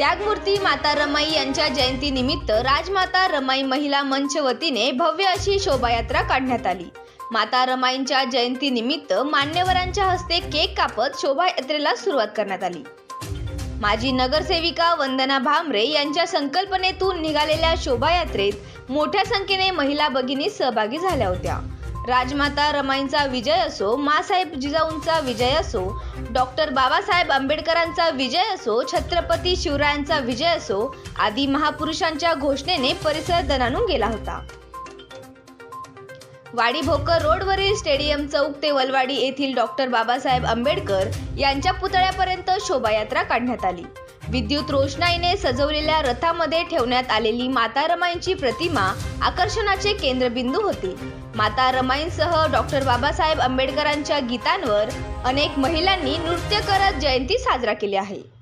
त्यागमूर्ती माता रमाई यांच्या जयंतीनिमित्त राजमाता रमाई महिला मंच वतीने भव्य अशी शोभायात्रा काढण्यात आली. माता रमाईंच्या जयंतीनिमित्त मान्यवरांच्या हस्ते केक कापत शोभायात्रेला सुरुवात करण्यात आली. माजी नगरसेविका वंदना भामरे यांच्या संकल्पनेतून निघालेल्या शोभायात्रेत मोठ्या संख्येने महिला भगिनी सहभागी झाल्या होत्या. राजमाता रमाईंचा विजय असो मासाहेब जिजाऊंचा विजय असो डॉक्टर बाबासाहेब आंबेडकरांचा विजय असो छत्रपती शिवरायांचा विजय असो आदी महापुरुषांच्या घोषणेने परिसर दणानून गेला होता. वाडी भोकर रोडवरील स्टेडियम चौक ते वलवाडी येथील डॉक्टर बाबासाहेब आंबेडकर यांच्या पुतळ्यापर्यंत शोभायात्रा काढण्यात आली. विद्युत रोषणाईने सजवलेल्या रथामध्ये ठेवण्यात आलेली माता रमाईंची प्रतिमा आकर्षणाचे केंद्रबिंदू होती. माता रमाईंसह डॉक्टर बाबासाहेब आंबेडकरांच्या गीतांवर अनेक महिलांनी नृत्य करत जयंती साजरा केली आहे.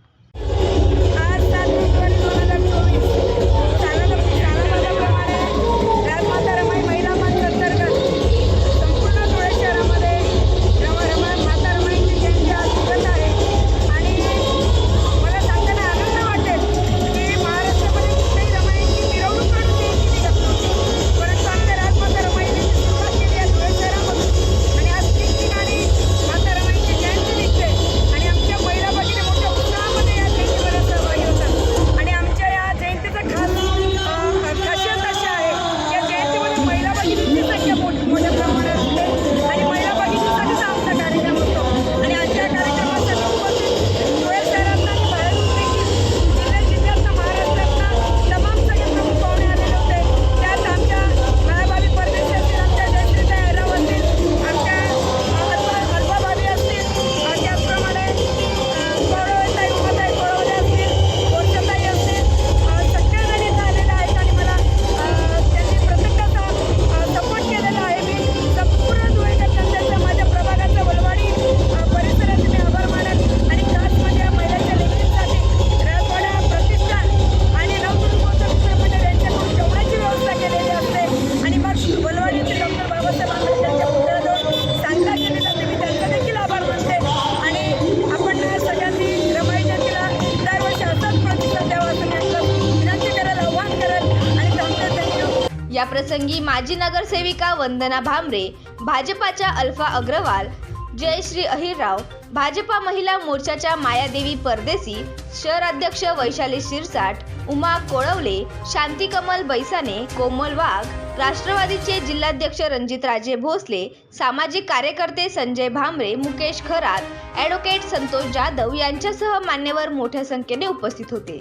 याप्रसंगी या प्रसंगी माजी नगरसेविका वंदना भांबरे भाजपाच्या अल्फा अग्रवाल जयश्री अहिरराव भाजपा महिला मोर्चाच्या मायादेवी परदेसी शहर अध्यक्ष वैशाली शिरसाट उमा कोळवले शांतीकमल बैसाने कोमल वाघ राष्ट्रवादीचे जिल्हाध्यक्ष रणजितराजे भोसले सामाजिक कार्यकर्ते संजय भांबरे मुकेश खरात ॲडव्होकेट संतोष जाधव यांच्यासह मान्यवर मोठ्या संख्येने उपस्थित होते.